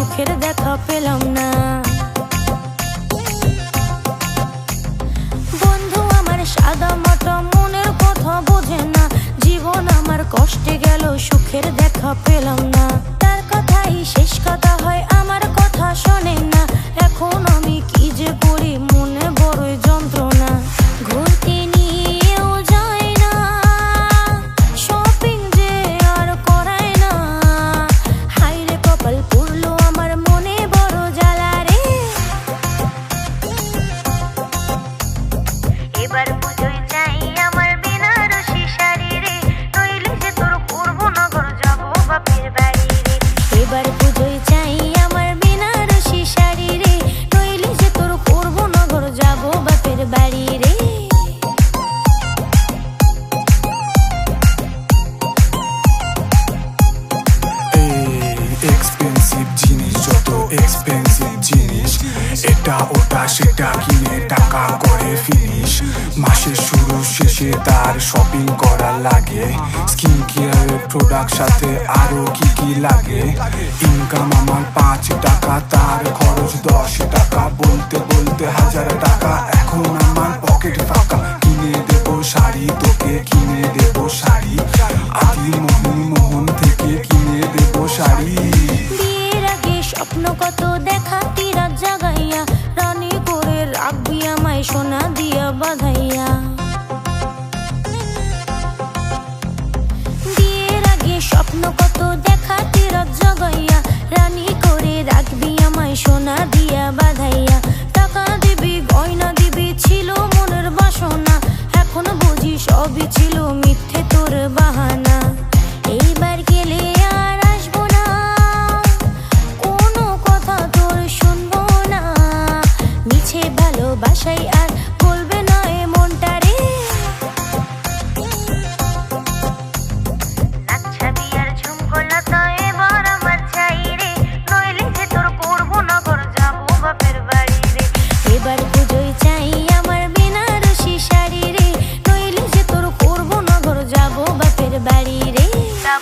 সুখের দেখা পেলাম না। বন্ধু আমার সাদা মাটা মনের কথা বোঝে না। জীবন আমার কষ্টে গেল, সুখের দেখা পেলাম না। তার কথাই শেষ কথা এবার পুজোয় চাই আমার বেনারসি শাড়ি রে। নইলে যে তোর করব নগর, যাব বাপের বাড়ি রে। এক্সপেন্সিভ জিনিস, যত এক্সপেন্সিভ এটা ওটা, সেটা কিনে টাকা করে ফিনিশ মাসের শুরু, শেষে তার শপিং করার লাগে। স্কিন কেয়ার প্রোডাক্ট সাথে আরও কি কি লাগে? ইনকাম আমার পাঁচ টাকা, তার খরচ দশ টাকা। বলতে বলতে হাজার টাকা সবই ছিল মিথ্যে তোর বাহানা। এইবার গেলে আর আসব না। কোনো কথা তোর শুনব না। মিছে ভালোবাসাই আর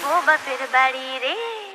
না গো বাপের বাড়ি রে।